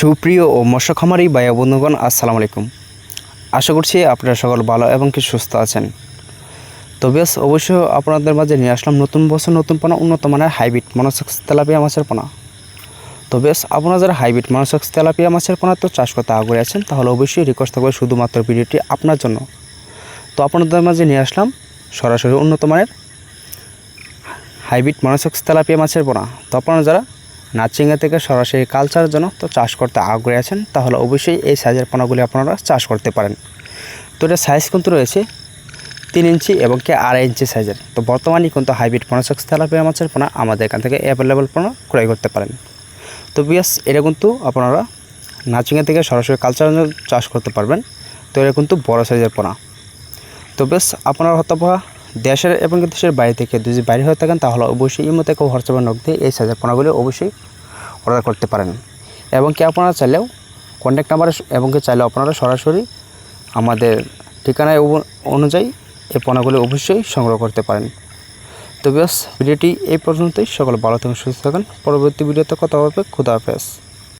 সুপ্রিয় ও মৎস্য খামারি ও বন্ধুগণ, আসসালামু আলাইকুম। আশা করছি আপনারা সকল ভালো এবং কি সুস্থ আছেন। তো বেশ অবশ্যই আপনাদের মাঝে নিয়ে আসলাম নতুন বছর, নতুন পোনা, উন্নত মানের হাইব্রিড মনোসেক্স তেলাপিয়া মাছের পোনা। তো বেশ আপনারা যারা হাইব্রিড মনোসেক্স তেলাপিয়া মাছের পোনা তো চাষ করতে আগ্রহী আছেন, তাহলে অবশ্যই রিকোয়েস্ট থাকবে শুধুমাত্র ভিডিওটি আপনার জন্য। তো আপনাদের মাঝে নিয়ে আসলাম সরাসরি উন্নত মানের হাইব্রিড মনোসেক্স তেলাপিয়া মাছের পোনা। তো আপনারা যারা নাচিঙ্গা থেকে সরাসরি কালচারের জন্য তো চাষ করতে আগ্রহী আছেন, তাহলে অবশ্যই এই সাইজের পোনাগুলি আপনারা চাষ করতে পারেন। তো এটা সাইজ কিন্তু রয়েছে তিন ইঞ্চি এবং কি আড়াই ইঞ্চি সাইজের তো বর্তমানে কিন্তু হাইব্রিড পোনা মনোসেক্স তেলাপিয়া মাছের পোনা আমাদের এখান থেকে অ্যাভেলেবল পোনা ক্রয় করতে পারেন। তো বিয়াস এটা কিন্তু আপনারা নাচিঙ্গা থেকে সরাসরি কালচারের জন্য চাষ করতে পারবেন। তো এটা কিন্তু বড় সাইজের পোনা তো বেশ আপনারা হয়তো বা দেশের এবং দেশের বাইরে থেকে যদি বাইরে হয়ে থাকেন, তাহলে অবশ্যই এই মতো কেউ হোয়াটসঅ্যাপে নক দিয়ে এই সাইজের পোনাগুলি অবশ্যই অর্ডার করতে পারেন। এবং কি আপনারা চাইলেও কন্ট্যাক্ট নাম্বার এবং কি চাইলেও আপনারা সরাসরি আমাদের ঠিকানায় অনুযায়ী এই পোনাগুলি অবশ্যই সংগ্রহ করতে পারেন। তো বেশ ভিডিওটি এই পর্যন্তই। সকল ভালো থাকুন, সুস্থ থাকুন। পরবর্তী ভিডিওতে কথা হবে। খুদা হাফেজ।